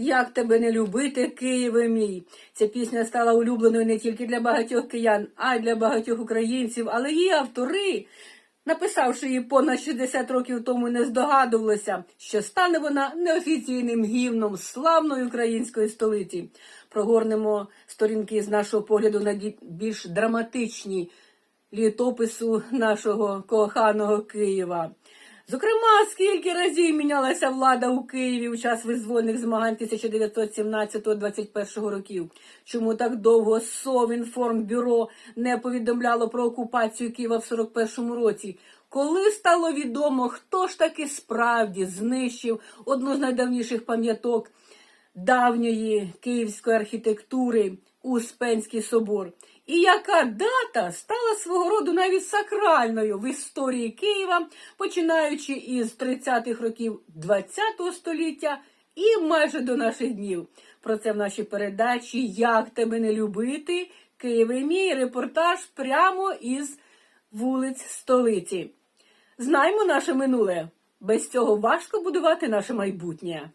Як тебе не любити, Києве мій. Ця пісня стала улюбленою не тільки для багатьох киян, а й для багатьох українців, але її автори, написавши її понад 60 років тому, не здогадувалися, що стане вона неофіційним гімном славної української столиці. Прогорнемо сторінки з нашого погляду на більш драматичні літопису нашого коханого Києва. Зокрема, скільки разів мінялася влада у Києві у час визвольних змагань 1917-21 років? Чому так довго Совінформбюро не повідомляло про окупацію Києва в 41-му році? Коли стало відомо, хто ж таки справді знищив одну з найдавніших пам'яток давньої київської архітектури Успенський собор. І яка дата стала свого роду навіть сакральною в історії Києва, починаючи із 30-х років ХХ століття і майже до наших днів. Про це в нашій передачі Як тебе не любити? Києве мій репортаж прямо із вулиць столиці. Знаймо наше минуле. Без цього важко будувати наше майбутнє.